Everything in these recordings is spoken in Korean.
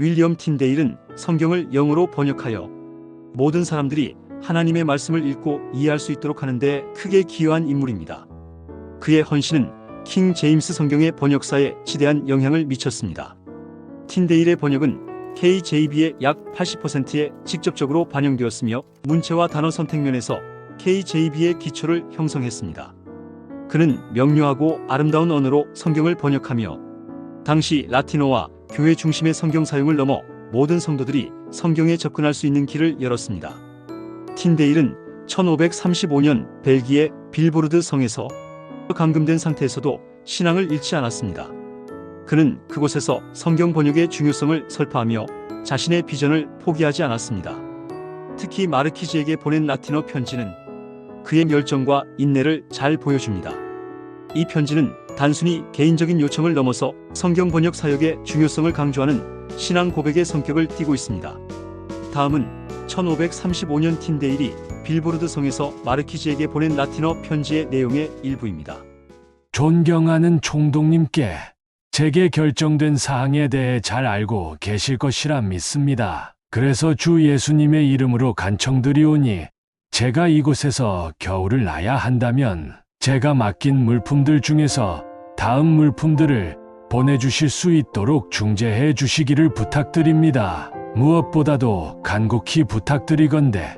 윌리엄 틴데일은 성경을 영어로 번역하여 모든 사람들이 하나님의 말씀을 읽고 이해할 수 있도록 하는데 크게 기여한 인물입니다. 그의 헌신은 킹 제임스 성경의 번역사에 지대한 영향을 미쳤습니다. 틴데일의 번역은 KJB의 약 80%에 직접적으로 반영되었으며 문체와 단어 선택 면에서 KJB의 기초를 형성했습니다. 그는 명료하고 아름다운 언어로 성경을 번역하며 당시 라틴어와 교회 중심의 성경 사용을 넘어 모든 성도들이 성경에 접근할 수 있는 길을 열었습니다. 틴데일은 1535년 벨기에 빌보르드 성에서 감금된 상태에서도 신앙을 잃지 않았습니다. 그는 그곳에서 성경 번역의 중요성을 설파하며 자신의 비전을 포기하지 않았습니다. 특히 마르키즈에게 보낸 라틴어 편지는 그의 열정과 인내를 잘 보여줍니다. 이 편지는 단순히 개인적인 요청을 넘어서 성경 번역 사역의 중요성을 강조하는 신앙 고백의 성격을 띠고 있습니다. 다음은 1535년 틴데일이 빌보르드 성에서 마르키즈에게 보낸 라틴어 편지의 내용의 일부입니다. 존경하는 총독님께 제게 결정된 사항에 대해 잘 알고 계실 것이라 믿습니다. 그래서 주 예수님의 이름으로 간청드리오니 제가 이곳에서 겨울을 나야 한다면 제가 맡긴 물품들 중에서 다음 물품들을 보내주실 수 있도록 중재해 주시기를 부탁드립니다. 무엇보다도 간곡히 부탁드리건대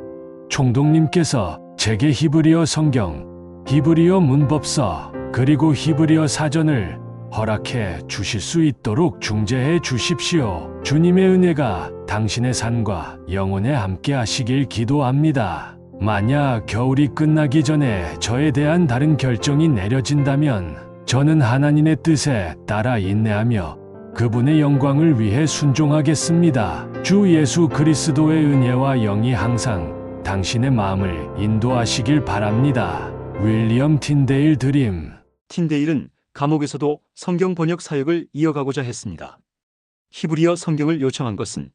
총독님께서 제게 히브리어 성경, 히브리어 문법서, 그리고 히브리어 사전을 허락해 주실 수 있도록 중재해 주십시오. 주님의 은혜가 당신의 산과 영혼에 함께 하시길 기도합니다. 만약 겨울이 끝나기 전에 저에 대한 다른 결정이 내려진다면 저는 하나님의 뜻에 따라 인내하며 그분의 영광을 위해 순종하겠습니다. 주 예수 그리스도의 은혜와 영이 항상 당신의 마음을 인도하시길 바랍니다. 윌리엄 틴데일 드림 틴데일은 감옥에서도 성경 번역 사역을 이어가고자 했습니다. 히브리어 성경을 요청한 것은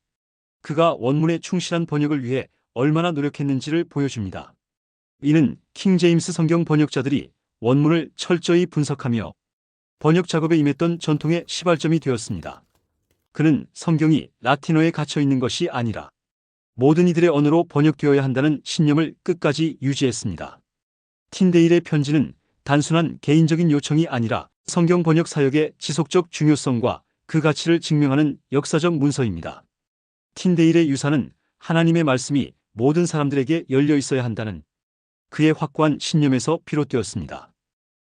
그가 원문에 충실한 번역을 위해 얼마나 노력했는지를 보여줍니다. 이는 킹 제임스 성경 번역자들이 원문을 철저히 분석하며 번역 작업에 임했던 전통의 시발점이 되었습니다. 그는 성경이 라틴어에 갇혀 있는 것이 아니라 모든 이들의 언어로 번역되어야 한다는 신념을 끝까지 유지했습니다. 틴데일의 편지는 단순한 개인적인 요청이 아니라 성경 번역 사역의 지속적 중요성과 그 가치를 증명하는 역사적 문서입니다. 틴데일의 유산은 하나님의 말씀이 모든 사람들에게 열려 있어야 한다는 그의 확고한 신념에서 비롯되었습니다.